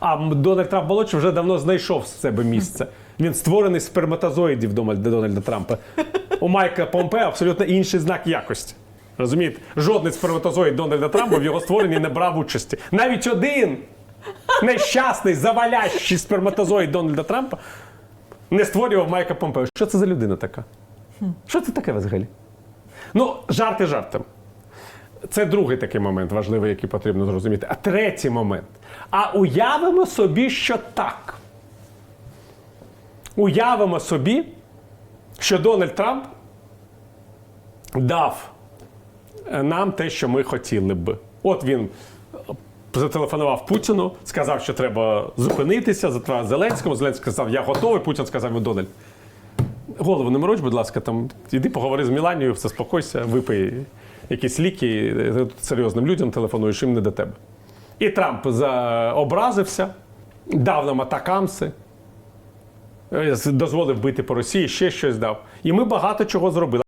А Дональд Трамп молодший вже давно знайшов в себе місце. Він створений з сперматозоїдів Дональда Трампа. У Майка Помпео абсолютно інший знак якості. Розумієте? Жодний сперматозоїд Дональда Трампа в його створенні не брав участі. Навіть один нещасний, завалящий сперматозоїд Дональда Трампа не створював Майка Помпео. Що це за людина така? Що це таке взагалі? Ну, жарти жартом. Це другий такий момент важливий, який потрібно зрозуміти. А третій момент. А уявимо собі, що так. Уявимо собі, що Дональд Трамп дав е, нам те, що ми хотіли б. От він е, зателефонував Путіну, сказав, що треба зупинитися, зателефонував Зеленському. Зеленський сказав, я готовий. Путін сказав, «Ну, Дональд, голову не мороч, будь ласка, там іди поговори з Міланією, заспокойся, випий якісь ліки. Серйозним людям телефонуєш, їм не до тебе. І Трамп образився, дав нам атакамси, е, дозволив бити по Росії, ще щось дав. І ми багато чого зробили.